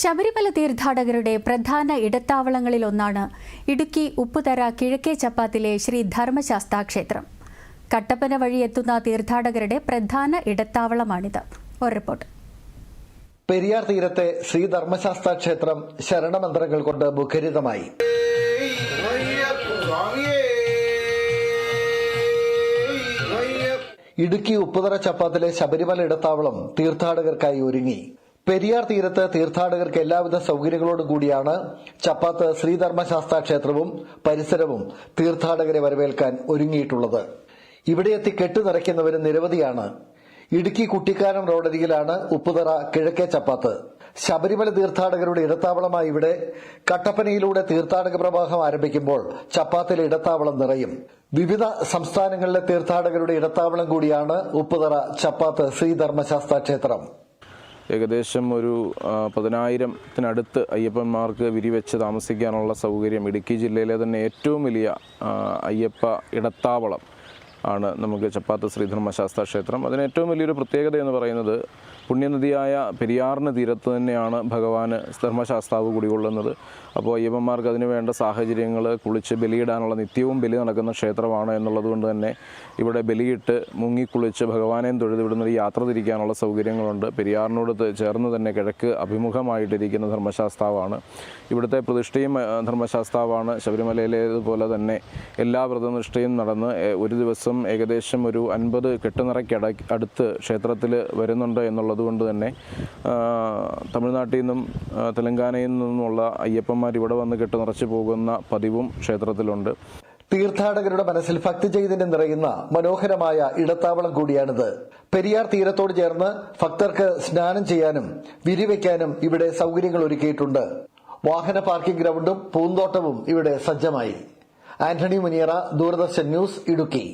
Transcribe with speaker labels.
Speaker 1: ശബരിമല തീർത്ഥാടകരുടെ പ്രധാന ഇടത്താവളങ്ങളിലൊന്നാണ് ഇടുക്കി ഉപ്പുതറ കിഴക്കേ ചപ്പാത്തിലെ ശ്രീ ധർമ്മശാസ്താ ക്ഷേത്രം കട്ടപ്പന വഴി എത്തുന്ന തീർത്ഥാടകരുടെ പ്രധാന ഇടത്താവളമാണിത്. ഒരു റിപ്പോർട്ട്.
Speaker 2: പെരിയാർ തീരത്തെ ശ്രീ ധർമ്മശാസ്ത്ര ക്ഷേത്രം ശരണമന്ത്രങ്ങൾ കൊണ്ട് മുഖരിതമായി. ഇടുക്കി ഉപ്പുതറ ചപ്പാത്തിലെ ശബരിമല ഇടത്താവളം തീർത്ഥാടകർക്കായി ഒരുങ്ങി. പെരിയാർ തീരത്ത് തീർത്ഥാടകർക്ക് എല്ലാവിധ സൗകര്യങ്ങളോടും കൂടിയാണ് ചപ്പാത്ത് ശ്രീധർമ്മശാസ്ത്ര ക്ഷേത്രവും പരിസരവും തീർത്ഥാടകരെ വരവേൽക്കാൻ ഒരുങ്ങിയിട്ടുള്ളത്. ഇവിടെ എത്തി കെട്ടുനിറയ്ക്കുന്നവരും നിരവധിയാണ്. ഇടുക്കി കുട്ടിക്കാനം റോഡരികിലാണ് ഉപ്പുതറ കിഴക്കേ ചപ്പാത്ത്. ശബരിമല തീർത്ഥാടകരുടെ ഇടത്താവളമായി ഇവിടെ കട്ടപ്പനയിലൂടെ തീർത്ഥാടക പ്രവാഹം ആരംഭിക്കുമ്പോൾ ചപ്പാത്തിലെ ഇടത്താവളം നിറയും. വിവിധ സംസ്ഥാനങ്ങളിലെ തീർത്ഥാടകരുടെ ഇടത്താവളം കൂടിയാണ് ഉപ്പുതറ ചപ്പാത്ത് ശ്രീധർമ്മശാസ്ത്ര ക്ഷേത്രം.
Speaker 3: ഏകദേശം ഒരു പതിനായിരത്തിനടുത്ത് അയ്യപ്പന്മാർക്ക് വിരിവെച്ച് താമസിക്കാനുള്ള സൗകര്യം ഇടുക്കി ജില്ലയിലെ തന്നെ ഏറ്റവും വലിയ അയ്യപ്പ ഇടത്താവളം. ആണ് നമുക്ക് ചപ്പാത്ത് ശ്രീധർമ്മശാസ്ത്ര ക്ഷേത്രം. അതിന് ഏറ്റവും വലിയൊരു പ്രത്യേകത എന്ന് പറയുന്നത് പുണ്യനദിയായ പെരിയാറിന് തീരത്ത് തന്നെയാണ് ഭഗവാന് ധർമ്മശാസ്താവ് കുടികൊള്ളുന്നത്. അപ്പോൾ അയ്യപ്പന്മാർക്ക് അതിന് വേണ്ട സാഹചര്യങ്ങൾ കുളിച്ച് ബലിയിടാനുള്ള നിത്യവും ബലി നടക്കുന്ന ക്ഷേത്രമാണ് എന്നുള്ളത് കൊണ്ട് തന്നെ ഇവിടെ ബലിയിട്ട് മുങ്ങിക്കുളിച്ച് ഭഗവാനെയും തൊഴുതിവിടുന്ന ഒരു യാത്ര തിരിക്കാനുള്ള സൗകര്യങ്ങളുണ്ട്. പെരിയാറിനോട് ചേർന്ന് തന്നെ കിഴക്ക് അഭിമുഖമായിട്ടിരിക്കുന്ന ധർമ്മശാസ്താവാണ്. ഇവിടുത്തെ പ്രതിഷ്ഠയും ധർമ്മശാസ്താവാണ്. ശബരിമലയിലേതുപോലെ തന്നെ എല്ലാ വ്രതനിഷ്ഠയും നടന്ന് ഒരു ദിവസം ഏകദേശം ഒരു അൻപത് കെട്ടുനിറയ്ക്കട അടുത്ത് ക്ഷേത്രത്തിൽ വരുന്നുണ്ട് എന്നുള്ളത് കൊണ്ട് തന്നെ തമിഴ്നാട്ടിൽ നിന്നും തെലങ്കാനയിൽ നിന്നുമുള്ള അയ്യപ്പന്മാർ ഇവിടെ വന്ന് കെട്ടുനിറച്ച് പോകുന്ന പതിവും ക്ഷേത്രത്തിലുണ്ട്.
Speaker 2: തീർത്ഥാടകരുടെ മനസ്സിൽ ഭക്തി ചെയ്തിന്റെ നിറയുന്ന മനോഹരമായ ഇടത്താവളം കൂടിയാണിത്. പെരിയാർ തീരത്തോട് ചേർന്ന് ഭക്തർക്ക് സ്നാനം ചെയ്യാനും വിരിവെക്കാനും ഇവിടെ സൗകര്യങ്ങൾ ഒരുക്കിയിട്ടുണ്ട്. വാഹന പാർക്കിംഗ് ഗ്രൗണ്ടും പൂന്തോട്ടവും ഇവിടെ സജ്ജമായി. ആന്റണി മുനിയറ ദൂരദർശൻ ന്യൂസ് ഇടുക്കി.